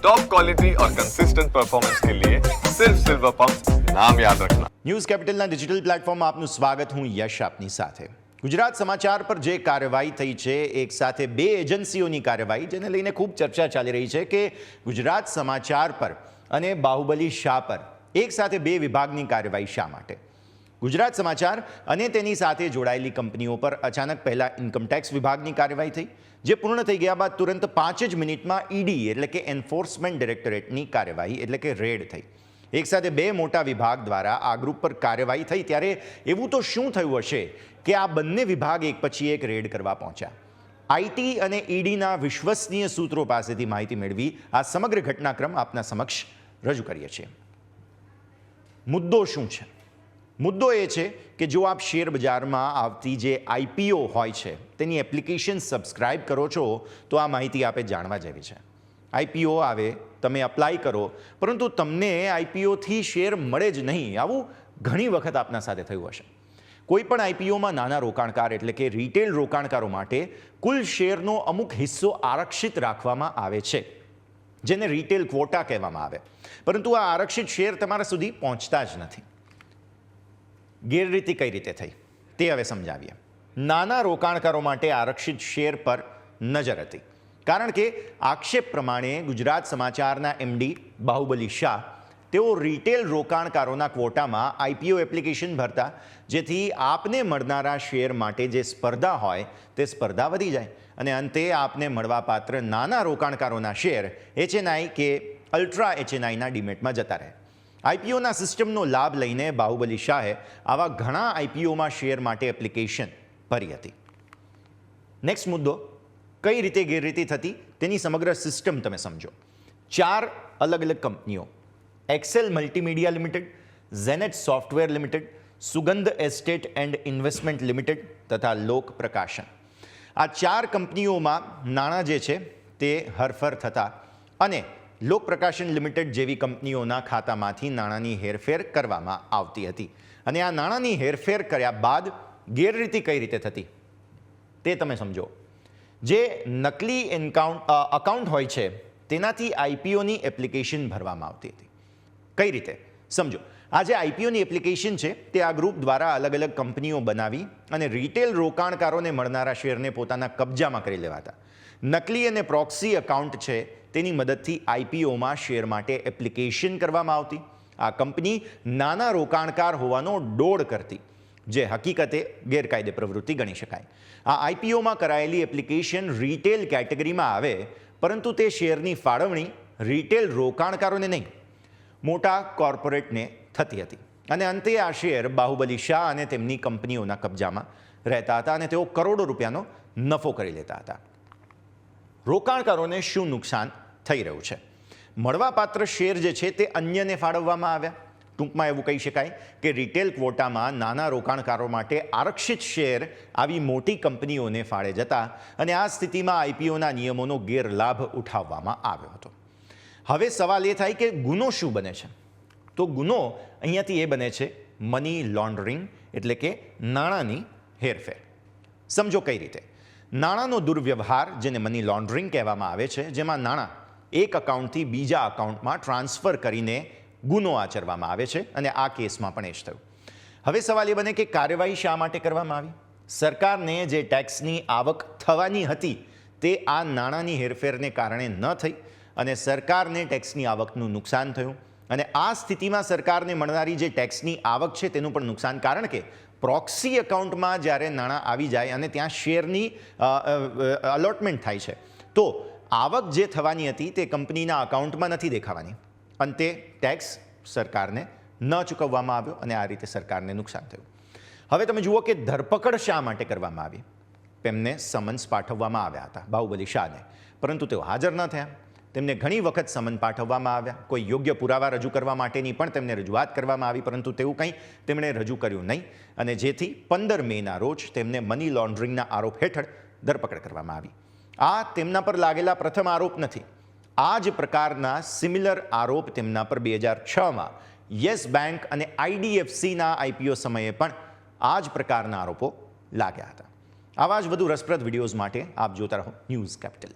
Top quality और consistent performance के लिए सिर्फ सिल्वर पंप नाम याद रखना ન્યૂઝ કેપિટલના ડિજિટલ પ્લેટફોર્મમાં આપનું સ્વાગત હું યશ આપની સાથે ગુજરાત સમાચાર પર જે કાર્યવાહી થઈ છે એક સાથે બે એજન્સીઓની કાર્યવાહી જેને લઈને ખૂબ ચર્ચા ચાલી રહી છે કે ગુજરાત સમાચાર પર અને બાહુબલી શાહ પર એક સાથે બે વિભાગની કાર્યવાહી શા માટે ગુજરાત સમાચાર અને તેની સાથે જોડાયેલી કંપનીઓ પર અચાનક પહેલા ઇન્કમટેક્સ વિભાગની કાર્યવાહી થઈ, જે પૂર્ણ થઈ ગયા બાદ તુરંત પાંચ જ મિનિટમાં ઈડી એટલે કે એન્ફોર્સમેન્ટ ડિરેક્ટોરેટની કાર્યવાહી, એટલે કે રેડ થઈ. એક સાથે બે મોટા વિભાગ દ્વારા આ ગ્રુપ પર કાર્યવાહી થઈ, ત્યારે એવું તો શું થયું હશે કે આ બંને વિભાગ એક પછી એક રેડ કરવા પહોંચ્યા? આઈટી અને ઈડીના વિશ્વસનીય સૂત્રો પાસેથી માહિતી મેળવી આ સમગ્ર ઘટનાક્રમ આપના સમક્ષ રજૂ કરીએ છીએ. મુદ્દો શું છે? મુદ્દો એ છે કે જો આપ શેર બજારમાં આવતી જે આઈપીઓ હોય છે, તેની એપ્લિકેશન સબસ્ક્રાઇબ કરો છો, તો આ માહિતી આપે જાણવા જેવી છે. આઈપીઓ આવે, તમે અપ્લાય કરો, પરંતુ તમને આઈપીઓથી શેર મળે જ નહીં, આવું ઘણી વખત આપના સાથે થયું હશે. કોઈ પણ આઈપીઓમાં નાના રોકાણકાર એટલે કે રિટેલ રોકાણકારો માટે કુલ શેરનો અમુક હિસ્સો આરક્ષિત રાખવામાં આવે છે, જેને રિટેલ ક્વોટા કહેવામાં આવે. પરંતુ આ આરક્ષિત શેર તમારા સુધી પહોંચતા જ નથી. ગેરરીતિ કઈ રીતે થઈ? તે હવે સમજાવીએ. નાના રોકાણકારો માટે આરક્ષિત શેર પર નજર હતી. કારણ કે આક્ષેપ પ્રમાણે ગુજરાત સમાચારના એમડી બાહુબલી શાહ, તેઓ રિટેલ રોકાણકારોના ક્વોટામાં આઈપીઓ એપ્લિકેશન ભરતા, જેથી આપને મળનારા શેર માટે જે સ્પર્ધા હોય, તે સ્પર્ધા વધી જાય. અને અંતે આપને મળવાપાત્ર નાના રોકાણકારોના શેર એચએનઆઈ કે અલ્ટ્રા એચએનઆઈના ડિમેટમાં જતા રહે. આઈપીઓના સિસ્ટમનો લાભ લઈને બાહુબલી શાહે આવા ઘણા આઈપીઓમાં શેર માટે એપ્લિકેશન ભરી હતી. નેક્સ્ટ મુદ્દો, કઈ રીતે ગેરરીતિ થતી તેની સમગ્ર સિસ્ટમ તમે સમજો. ચાર અલગ અલગ કંપનીઓ, Excel multimedia limited, Zenet software limited, Sugandh estate and investment limited તથા લોક પ્રકાશન. આ ચાર કંપનીઓમાં નાણાં જે છે તે હરફર થતા અને લોક પ્રકાશન લિમિટેડ જેવી કંપનીઓના ખાતામાંથી નાણાંની હેરફેર કરવામાં આવતી હતી. અને આ નાણાંની હેરફેર કર્યા બાદ ગેરરીતિ કઈ રીતે થતી? તે તમે સમજો. જે નકલી એન્કાઉન્ટ અકાઉન્ટ હોય છે, તેનાથી આઈપીઓની એપ્લિકેશન ભરવામાં આવતી હતી. કઈ રીતે? સમજો. આ જે આઈપીઓની એપ્લિકેશન છે, તે આ ગ્રુપ દ્વારા અલગ અલગ કંપનીઓ બનાવી અને રિટેલ રોકાણકારોને મળનારા શેરને પોતાના કબજામાં કરી લેવાતા. નકલી અને પ્રોક્સી અકાઉન્ટ છે તેની મદદથી આઈપીઓમાં શેર માટે એપ્લિકેશન કરવામાં આવતી. આ કંપની નાના રોકાણકાર હોવાનો ડોળ કરતી, જે હકીકતે ગેરકાયદે પ્રવૃત્તિ ગણી શકાય. આ આઈપીઓમાં કરાયેલી એપ્લિકેશન રિટેલ કેટેગરીમાં આવે, પરંતુ તે શેરની ફાળવણી રિટેલ રોકાણકારોને નહીં, મોટા કોર્પોરેટને થતી હતી. અને અંતે આ શેર બાહુબલી શાહ અને તેમની કંપનીઓના કબજામાં રહેતા હતા અને તેઓ કરોડો રૂપિયાનો નફો કરી લેતા હતા. રોકાણકારોને શું નુકસાન થઈ રહ્યું છે. મળવાપાત્ર શેર જે છે તે અન્યને ફાળવવામાં આવ્યા. ટૂંકમાં એવું કહી શકાય કે રિટેલ ક્વોટામાં નાના રોકાણકારો માટે આરક્ષિત શેર આવી મોટી કંપનીઓને ફાળે જતા અને આ સ્થિતિમાં આઈપીઓના નિયમોનો ગેરલાભ ઉઠાવવામાં આવ્યો હતો. હવે સવાલ એ થાય કે ગુનો શું બને છે? તો ગુનો અહીંયાથી એ બને છે મની લોન્ડરિંગ એટલે કે નાણાંની હેરફેર. સમજો કઈ રીતે? નાણાંનો દુર્વ્યવહાર જેને મની લોન્ડરિંગ કહેવામાં આવે છે, જેમાં નાણાં એક અકાઉન્ટથી બીજા અકાઉન્ટમાં ટ્રાન્સફર કરીને ગુનો આચરવામાં આવે છે અને આ કેસમાં પણ એ જ થયું. હવે સવાલ એ બને કે કાર્યવાહી શા માટે કરવામાં આવી? સરકારને જે ટેક્સની આવક થવાની હતી તે આ નાણાંની હેરફેરને કારણે ન થઈ અને સરકારને ટેક્સની આવકનું નુકસાન થયું અને આ સ્થિતિમાં સરકારને મળનારી જે ટેક્સની આવક છે તેનું પણ નુકસાન. કારણ કે પ્રોક્સી એકાઉન્ટમાં જ્યારે નાણાં આવી જાય અને ત્યાં શેરની અલોટમેન્ટ થાય છે, તો આવક જે થવાની હતી તે કંપનીના અકાઉન્ટમાં નથી દેખાવાની. અંતે ટેક્સ સરકારને ન ચૂકવવામાં આવ્યો અને આ રીતે સરકારને નુકસાન થયું. હવે તમે જુઓ કે ધરપકડ શા માટે કરવામાં આવી? તેમને સમન્સ પાઠવવામાં આવ્યા હતા, બાહુબલી શાહને. પરંતુ તેઓ હાજર ન થયા. તેમને ઘણી વખત સમન પાઠવવામાં આવ્યા. કોઈ યોગ્ય પુરાવા રજૂ કરવા માટેની પણ તેમને રજૂઆત કરવામાં આવી, પરંતુ તેવું કંઈ તેમણે રજૂ કર્યું નહીં. અને જેથી પંદર મેના રોજ તેમને મની લોન્ડરિંગના આરોપ હેઠળ ધરપકડ કરવામાં આવી. આ તેમના પર લાગેલા પ્રથમ આરોપ નથી. આ જ પ્રકારના સિમિલર આરોપ તેમના પર બે હજાર છમાં યસ બેંક અને આઈડીએફસીના આઈપીઓ સમયે પણ આ જ પ્રકારના આરોપો લાગ્યા હતા. આવા જ વધુ રસપ્રદ વિડીયોઝ માટે આપ જોતા રહો ન્યૂઝ કેપિટલ.